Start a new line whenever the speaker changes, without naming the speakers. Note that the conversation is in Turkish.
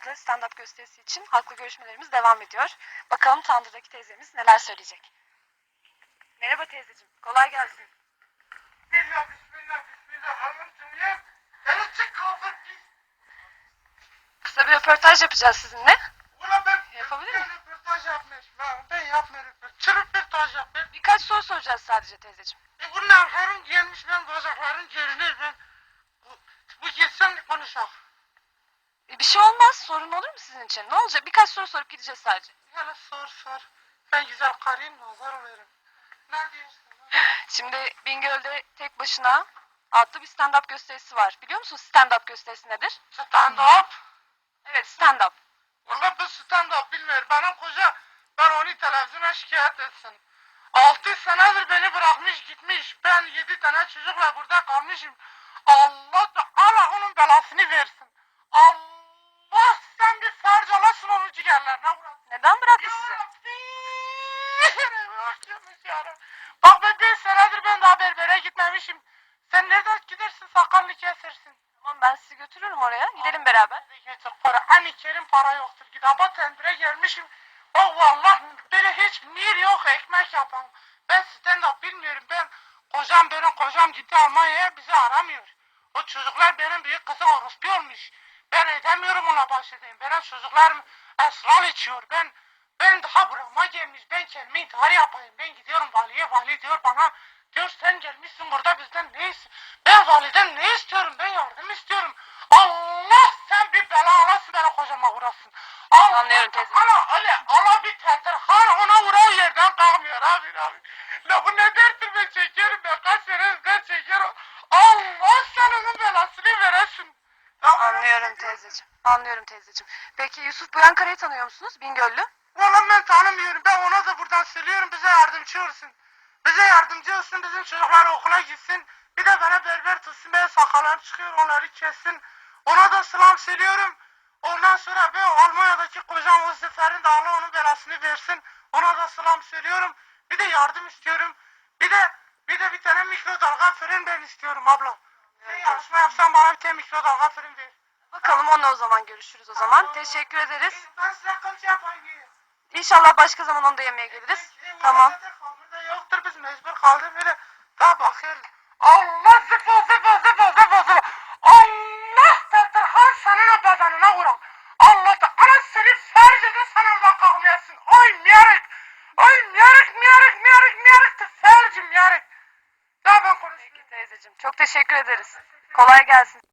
Adlı stand-up gösterisi için halkla görüşmelerimiz devam ediyor. Bakalım Tandır'daki teyzemiz neler söyleyecek. Merhaba teyzeciğim, kolay gelsin.
Bismillah, bismillah, bismillah. Hanımcığım ya. Çık kaldır git.
Kısa bir röportaj yapacağız sizinle.
Ulan ben
Yapabilir miyim?
röportaj yapmıyorum. Ben, ben yapmıyorum. Çırp röportaj yapmıyorum.
Birkaç soru soracağız sadece teyzeciğim.
E bunlar harun gelmiş ben bacakların gerine ben. Bu, bu gitsen konuşalım.
E, Bir şey olmaz, sorun olur mu sizin için? Ne olacak? Birkaç soru sorup gideceğiz sadece.
Hele sor sor. Ben güzel karıyım nazar olurum. Ne diyorsun?
Şimdi Bingöl'de tek başına adlı bir stand-up gösterisi var. Biliyor musunuz stand-up gösterisi nedir?
Stand up.
Evet, stand-up.
Valla bu stand up bilmiyorum. Benim koca ben onu televizyona şikayet etsin. Altı senedir beni bırakmış gitmiş. Ben yedi tane çocukla burada kalmışım. Allah da Allah onun belasını versin. Allah ciğerlerine vurasın.
Neden bıraktı sizi?
Bak ben bir senedir ben daha berbere gitmemişim. Sen nereden gidersin sakalını kesersin.
Tamam ben sizi götürürüm oraya. Gidelim beraber.
Getir para. Hani kerim para yoktur. Gidaba tendire gelmişim. Oh vallahi böyle hiç nir yok ekmek yapan. Ben stand up bilmiyorum. Ben kocam benim kocam gitti Almanya'ya bizi aramıyor. O çocuklar benim büyük kızı orospu olmuş. Ben edemiyorum ona baş edeyim. Benim çocuklarım esrar içiyor. Ben ben daha burama gelmiş. Ben kendimi intihar yapayım. Ben gidiyorum valiye. Vali diyor bana diyor sen gelmişsin burada bizden ne? Ben validen ne istiyorum? Ben yardım istiyorum. Allah sen bir bela alasın beni kocama vurasın. Allah,
Anlıyorum teyze.
Allah öyle Allah bir tedir. Har ona vuran yerden kalkmıyor abi abi. La bu ne derttir ben çekiyorum ben kaç senedir çekiyorum. Allah sen onun belasını veresin. Ya ben-
Anlıyorum teyzeciğim. Anlıyorum teyzeciğim. Peki Yusuf Buyankara'yı tanıyor musunuz? Bingöllü.
Valla ben tanımıyorum. Ben ona da buradan söylüyorum. Bize yardımcı olsun. Bize yardımcı olsun. Bizim çocuklar okula gitsin. Bir de bana berber tutsun. Ben sakallarım çıkıyor. Onları kessin. Ona da selam söylüyorum. Ondan sonra ben Almanya'daki kocam o seferin de onun belasını versin. Ona da selam söylüyorum. Bir de yardım istiyorum. Bir de bir de bir tane mikrodalga fırın ben istiyorum abla. Sen yarışma yapsan bana bir tane mikrodalga fırın ver.
Bakalım onunla o zaman görüşürüz o zaman. Teşekkür ederiz.
Ben size kaç yapayım.
İnşallah başka zaman onu da yemeğe geliriz. Tamam.
Burada yoktur biz mecbur kaldık böyle. Daha bakıyoruz. Allah zıfı zıfı zıfı zıfı zıfı. Allah tatır her senin o bedenine vuran. Allah da ana seni farz edin sen oradan kalkmayasın. Ay miyarık. Ay miyarık miyarık miyarık miyarık da felcim miyarık. Ya ben konuşayım.
Teyzeciğim. Çok teşekkür ederiz. Kolay gelsin.